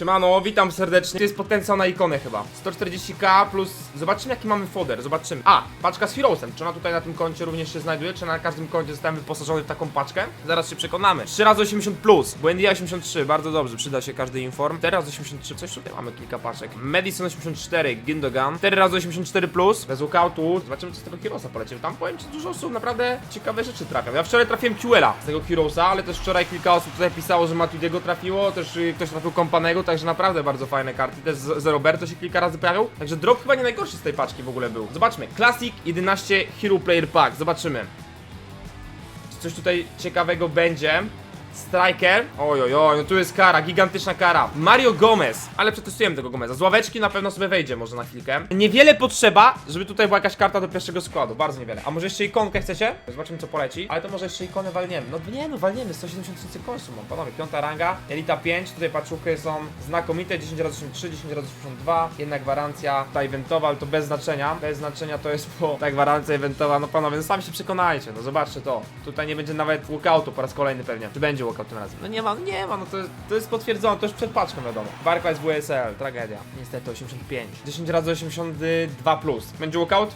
Siemano, witam serdecznie. To jest potencjał na ikonę chyba. 140k plus... Zobaczymy jaki mamy foder, zobaczymy. A, paczka z Heroesem. Czy ona tutaj na tym koncie również się znajduje? Czy na każdym koncie zostałem wyposażony w taką paczkę? Zaraz się przekonamy. 3 razy 80 plus. Błędia 83, bardzo dobrze, przyda się każdy inform. 4 razy 83, coś tutaj mamy kilka paczek. Madison 84, Gindogan. 4 razy 84 plus. Bez walkoutu. Zobaczymy co z tego Heroesa poleci. Tam powiem ci dużo osób naprawdę ciekawe rzeczy trafia. Ja wczoraj trafiłem QL-a z tego Heroesa, ale też wczoraj kilka osób tutaj pisało, że Matuidiego trafiło, też y, ktoś trafił Kompanego, także naprawdę bardzo fajne karty. Też z Roberto się kilka razy pojawił. Także drop chyba nie najgorszy z tej paczki w ogóle był. Zobaczmy. Classic 11 Hero Player Pack. Zobaczymy. Czy coś tutaj ciekawego będzie? Striker. Oj, oj, oj, no tu jest kara, gigantyczna kara. Mario Gomez, ale przetestujemy tego Gomeza. Z ławeczki na pewno sobie wejdzie może na chwilkę. Niewiele potrzeba, żeby tutaj była jakaś karta do pierwszego składu, bardzo niewiele. A może jeszcze ikonkę chcecie? Zobaczymy co poleci. Ale to może jeszcze ikonę walniemy. No nie, no walniemy, 170 tysięcy końców mam, panowie. Piąta ranga, Elita 5, tutaj paczuchy są znakomite, 10 razy 83, 10 razy 82, jedna gwarancja, ta eventowa, ale to bez znaczenia. Bez znaczenia to jest po ta gwarancja eventowa, no panowie, no sami się przekonajcie, no zobaczcie to. Tutaj nie będzie nawet walkoutu po raz kolejny pewnie. Czy będzie walkout tym razem? No nie ma, nie ma, no to to jest potwierdzone, to już przed paczką wiadomo. Barclays WSL, tragedia. Niestety 85. 10 razy 82 plus. Będzie walkout?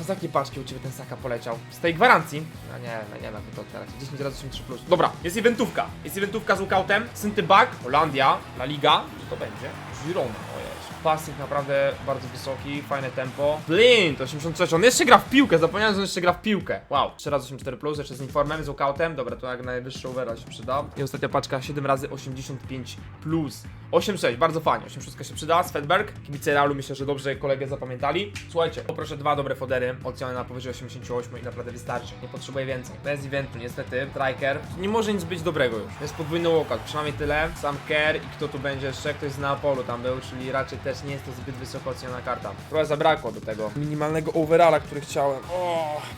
O, z jakiej paczki u Ciebie ten Saka poleciał? Z tej gwarancji? No nie, no nie, no to teraz 10 razy 83 plus. Dobra, jest eventówka. Jest eventówka z walkoutem. Synty Bug, Holandia, La Liga. Co to będzie? Girona. Passing naprawdę bardzo wysoki, fajne tempo. Blind, 86, on jeszcze gra w piłkę, zapomniałem, że on jeszcze gra w piłkę. Wow, 3 razy 84 plus, jeszcze z informem, z walkoutem. Dobra, to jak najwyższy overall się przyda. I ostatnia paczka 7 razy 85 plus. 8-6, bardzo fajnie, 8-6 się przyda. Svedberg, kibice Realu myślę, że dobrze kolegę zapamiętali. Słuchajcie, poproszę dwa dobre fodery, oceny na powyżej 88 i naprawdę wystarczy. Nie potrzebuję więcej. Bez eventu, niestety, Striker. Nie może nic być dobrego już. Jest podwójny walkout, przynajmniej tyle. Sam Kerr i kto tu będzie jeszcze? Ktoś z Neapolu tam był, czyli raczej też nie jest to zbyt wysoko oceniona karta. Trochę zabrakło do tego minimalnego overalla, który chciałem.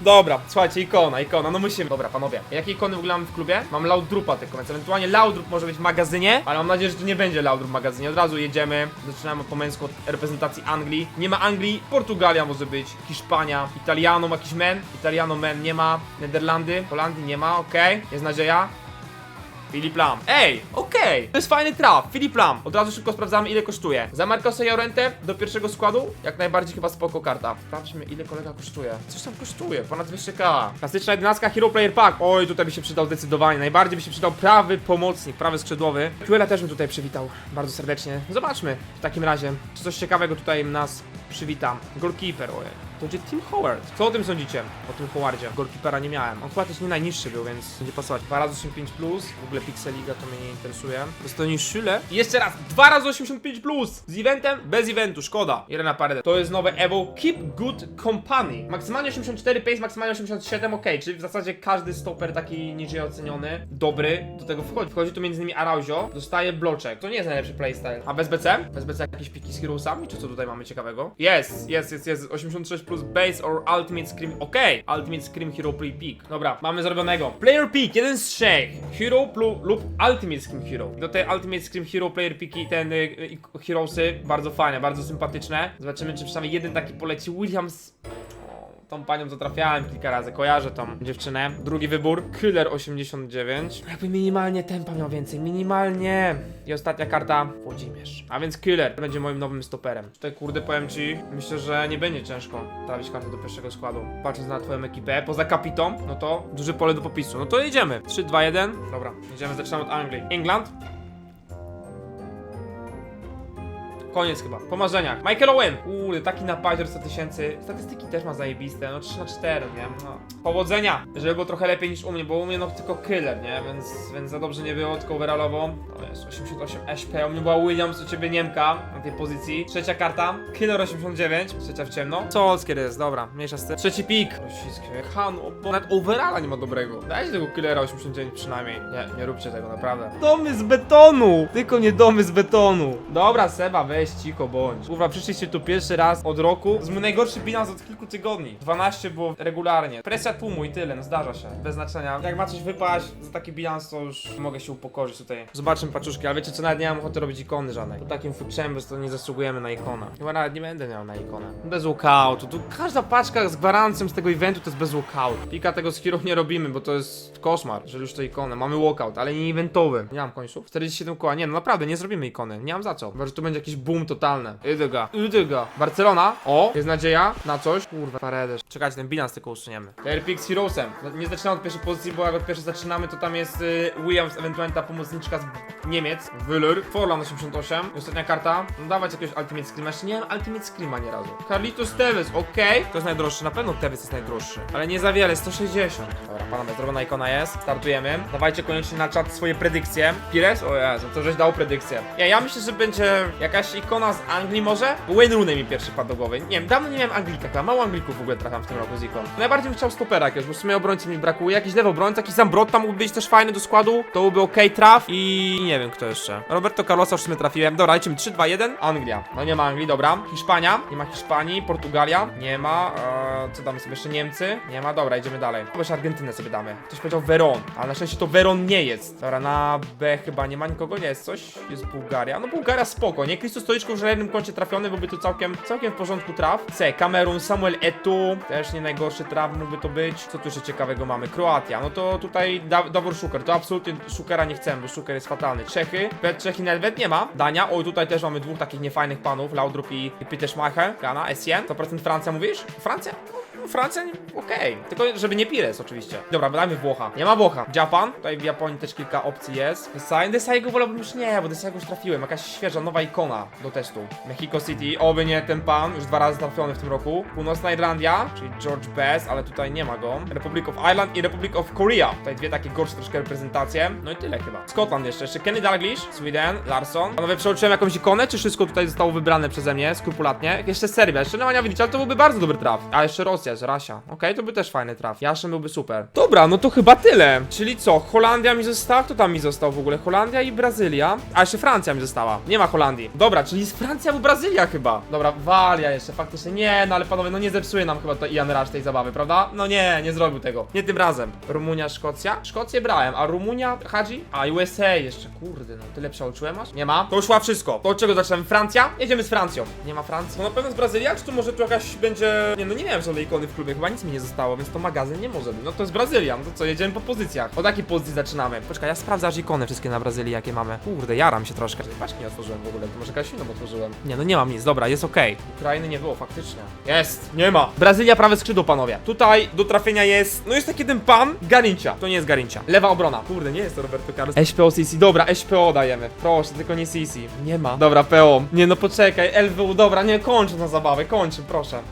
Dobra, słuchajcie, ikona, ikona, no musimy. Dobra, panowie, jakie ikony w ogóle mamy w klubie? Mam Laudrupa tylko, więc ewentualnie Laudrup może być w magazynie, ale mam nadzieję, że tu nie będzie Laudrup w magazynie. Od razu jedziemy, zaczynamy po męsku od reprezentacji Anglii. Nie ma Anglii, Portugalia może być, Hiszpania, Italiano, jakiś men, Italiano men nie ma, Nederlandy, Holandii nie ma, okej, jest nadzieja. Filip Lam. Ej, okej, to jest fajny traf. Filip Lam. Od razu szybko sprawdzamy, ile kosztuje. Za Marcosa Jorente do pierwszego składu, jak najbardziej chyba spoko karta. Sprawdźmy, ile kolega kosztuje. Coś tam kosztuje, ponad 200k. Klasyczna 11 Hero Player Pack. Oj, tutaj by się przydał zdecydowanie. Najbardziej by się przydał prawy pomocnik, prawy skrzydłowy. Quilla też bym tutaj przywitał bardzo serdecznie. Zobaczmy w takim razie, czy coś ciekawego tutaj nas przywita. Goalkeeper, ojej. To będzie Tim Howard. Co o tym sądzicie? O tym Howardzie. Goalkeepera nie miałem. On chyba też nie najniższy był, więc będzie pasować. 2 razy 85 plus. W ogóle Pixel Liga to mnie nie interesuje. Dostanie Szyle. Jeszcze raz. 2 razy 85 plus. Z eventem? Bez eventu. Szkoda. Jeden na parę. To jest nowe Evo. Keep Good Company. Maksymalnie 84 pace, maksymalnie 87 ok. Czyli w zasadzie każdy stoper taki niżej oceniony, dobry, do tego wchodzi. Wchodzi tu między innymi Arauzio. Dostaje bloczek. To nie jest najlepszy playstyle. A bez BC? Bez BC jakieś piki z Heroesami? Czy co tutaj mamy ciekawego? Jest, jest, jest, jest. 86 plus base or ultimate scream. Okej. Ultimate scream hero play peak. Dobra, mamy zrobionego. Player peak, jeden z trzech. Hero plu, lub ultimate scream hero. Do tej ultimate scream hero player peaki ten y, y, heroesy bardzo fajne, bardzo sympatyczne. Zobaczymy, czy przynajmniej jeden taki poleci. Williams. Tą panią to trafiałem kilka razy, kojarzę tą dziewczynę. Drugi wybór, Killer 89. Jakby minimalnie tempa miał więcej, minimalnie. I ostatnia karta, Włodzimierz. A więc Killer będzie moim nowym stoperem. Tutaj kurde powiem ci, myślę, że nie będzie ciężko trafić kartę do pierwszego składu. Patrząc na twoją ekipę, poza kapitą, no to duże pole do popisu. No to jedziemy. 3, 2, 1. Dobra, jedziemy, zaczynamy od Anglii. England. Koniec chyba. Po marzeniach. Michael Owen. Kurde, taki napadzior 100 tysięcy. Statystyki też ma zajebiste. No 3 na 4, nie? No. Powodzenia. Żeby było trochę lepiej niż u mnie, bo u mnie no tylko killer, nie? Więc, więc za dobrze nie było, tylko overallowo. To jest 88 SP. U mnie była Williams, u ciebie Niemka na tej pozycji. Trzecia karta. Killer 89. Trzecia w ciemno. Solskier jest, dobra. Mniejsza z tym. Trzeci pik. Han, bo nawet overalla nie ma dobrego. Dajcie tego killera 89 przynajmniej. Nie, nie róbcie tego, naprawdę. Domy z betonu! Tylko nie domy z betonu. Dobra, Seba, weź Weź cicho bądź. Kurwa, przyszliście tu pierwszy raz od roku. Mój najgorszy bilans od kilku tygodni. 12 było regularnie. Presja tłumu i tyle, no zdarza się. Bez znaczenia. Jak ma coś wypaść za taki bilans, to już mogę się upokorzyć tutaj. Zobaczymy paczuszki, ale wiecie co, nawet nie mam ochoty robić ikony żadnej. Po takim food to nie zasługujemy na ikona. Chyba nawet nie będę miał na ikonę. Bez walkoutu. Tu każda paczka z gwarancją z tego eventu to jest bez walkout. Pika tego z nie robimy, bo to jest koszmar, że już to ikonę. Mamy walkout, ale nie eventowy. Nie mam końców. 47 koła. Nie, no naprawdę, nie zrobimy ikony. Nie mam za co. Chyba, że tu będzie jakiś boom totalny. Idyga. Idyga. Barcelona. O, jest nadzieja na coś. Kurwa, paredes. Czekajcie, ten bilans tylko usuniemy. Airpix Heroesem. No, Nie zaczynam od pierwszej pozycji, bo jak od pierwszej zaczynamy, to tam jest y, Williams, ewentualnie ta pomocniczka z Niemiec. Willer. Forlan 88. I ostatnia karta. No dawać jakiegoś Ultimate Screama. Jeszcze nie mam Ultimate Screama nie razu. Carlitos Tevez, okej. To jest najdroższy. Na pewno Tevez jest najdroższy. Ale nie za wiele, 160. Dobra, panowie, zrobiona ikona jest. Startujemy. Dawajcie koniecznie na czat swoje predykcje. Pires? O Jezu, to żeś dał predykcję. Ja, ja myślę, że będzie jakaś ikona z Anglii może? Wayne Rooney mi pierwszy padł do głowy. Nie wiem, dawno nie miałem Anglika, chyba mało Anglików w ogóle trafiam w tym roku z ikon. Najbardziej bym chciał stopera jakiegoś, bo w sumie obrońcy mi brakuje. Jakiś lewy obrońca, jakiś Zambrotta mógłby być też fajny do składu. To byłby ok traf i nie wiem kto jeszcze. Roberto Carlosa już w trafiłem. Dobra, lecimy 3, 2, 1. Anglia. No nie ma Anglii, dobra. Hiszpania. Nie ma Hiszpanii. Portugalia. Nie ma. Eee, co damy sobie jeszcze? Niemcy. Nie ma. Dobra, idziemy dalej. Chyba jeszcze Argentynę sobie damy. Ktoś powiedział Veron, ale na szczęście to Veron nie jest. Dobra, na B chyba nie ma nikogo, nie jest coś. Jest Bułgaria. No Bułgaria spoko, nie? Christos Stoliczko już na jednym koncie trafiony, byłby to całkiem, całkiem w porządku traf. C, Kamerun, Samuel Etu. Też nie najgorszy traf mógłby to być. Co tu jeszcze ciekawego mamy? Kroatia. No to tutaj da Dawor Szuker. To absolutnie Szukera nie chcemy, bo Szuker jest fatalny. Czechy. Pe- Czechy nawet nie ma. Dania. Oj, tutaj też mamy dwóch takich niefajnych panów. Laudrup i, Peter Schmeichel. Ghana, Essien. 100% Francja mówisz? Francja? Francja, okej. Tylko, żeby nie Pires oczywiście. Dobra, dajmy Włocha. Nie ma Włocha. Japan. Tutaj w Japonii też kilka opcji jest. Desai. Desai'ego wolałbym już nie, bo Desai'ego już trafiłem. Jakaś świeża, nowa ikona do testu. Mexico City. Oby nie ten pan. Już dwa razy trafiony w tym roku. Północna Irlandia, czyli George Best, ale tutaj nie ma go. Republic of Ireland i Republic of Korea. Tutaj dwie takie gorsze troszkę reprezentacje. No i tyle chyba. Scotland jeszcze. Jeszcze Kenny Dalglish, Sweden, Larson. Panowie, przeoczyłem jakąś ikonę, czy wszystko tutaj zostało wybrane przeze mnie skrupulatnie? Jeszcze Serbia, jeszcze Nemanja Vidic, ale to byłby bardzo dobry traf. A jeszcze Rosja, z Rasia. Okej, to by też fajny traf. Jaszem byłby super. Dobra, no to chyba tyle. Czyli co? Holandia mi została? Kto tam mi został w ogóle? Holandia i Brazylia. A jeszcze Francja mi została. Nie ma Holandii. Dobra, czyli jest Francja albo Brazylia chyba. Dobra, Walia jeszcze, faktycznie. Nie, no ale panowie, no nie zepsuje nam chyba to Ian Rush tej zabawy, prawda? No nie, nie zrobił tego. Nie tym razem. Rumunia, Szkocja? Szkocję brałem, a Rumunia, Hadzi? A USA jeszcze, kurde, no tyle przeoczyłem aż? Nie ma. To już wszystko. To od czego zaczynamy? Francja? Jedziemy z Francją. Nie ma Francji. No na pewno z Brazylia, czy tu może tu jakaś będzie... Nie no, nie miałem żadnej w klubie, chyba nic mi nie zostało, więc to magazyn nie może być. No to jest Brazylia, no to co, jedziemy po pozycjach. Od jakiej pozycji zaczynamy? Poczekaj, ja sprawdzę aż ikony wszystkie na Brazylii, jakie mamy. Kurde, jaram się troszkę. Paczki nie otworzyłem w ogóle, to może jakaś inną otworzyłem. Nie, no nie mam nic, dobra, jest okej. Ukrainy nie było, faktycznie. Jest, nie ma. Brazylia, prawe skrzydło, panowie. Tutaj do trafienia jest, no jest taki jeden pan, Garincia. To nie jest Garincia. Lewa obrona. Kurde, nie jest to Roberto Carlos. SPO CC, dobra, SPO dajemy. Proszę, tylko nie CC. Nie ma. Dobra, PO. Nie, no poczekaj, LWU, dobra, nie, kończę na zabawę, kończę, proszę.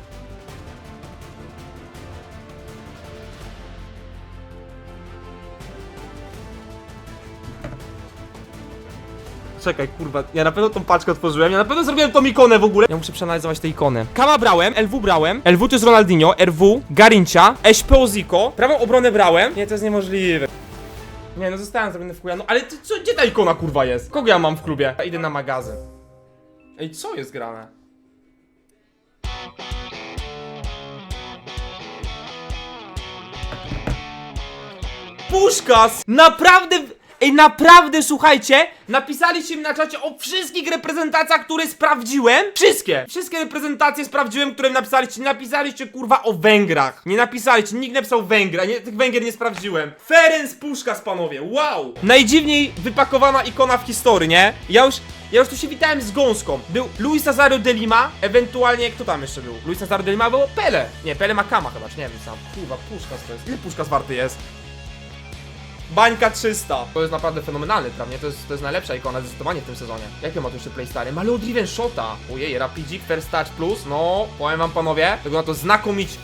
Czekaj, kurwa, ja na pewno tą paczkę otworzyłem, ja na pewno zrobiłem tą ikonę w ogóle. Ja muszę przeanalizować te ikony. Kama brałem, LW brałem, LW to jest Ronaldinho, RW, Garincia, SPO Zico, prawą obronę brałem. Nie, to jest niemożliwe. Nie, no zostałem zrobiony w chuja, no ale ty, co, gdzie ta ikona kurwa jest? Kogo ja mam w klubie? Ja idę na magazyn. Ej, co jest grane? Puszkas! Naprawdę... Ej, naprawdę, słuchajcie, napisaliście mi na czacie o wszystkich reprezentacjach, które sprawdziłem. Wszystkie! Wszystkie reprezentacje sprawdziłem, które napisaliście. Napisaliście, kurwa, o Węgrach. Nie napisaliście, nikt nie napisał Węgra. Nie, tych Węgier nie sprawdziłem. Ferenc Puszkas, panowie, wow! Najdziwniej wypakowana ikona w historii, nie? Ja już... Ja już tu się witałem z gąską. Był Luis Nazario de Lima, ewentualnie kto tam jeszcze był? Luis Nazario de Lima było Pele. Nie, Pele ma Kama chyba, czy nie wiem sam. Kurwa, Puszkas to jest. Ile Puszkas warty jest? Bańka 300. To jest naprawdę fenomenalny traf, nie? To jest, to jest najlepsza ikona zdecydowanie w tym sezonie. Jakie ma tu jeszcze playstyle? Ma Driven Shota. Ojej, Rapidzik, First Touch Plus. No, powiem wam panowie, na to znakomicie.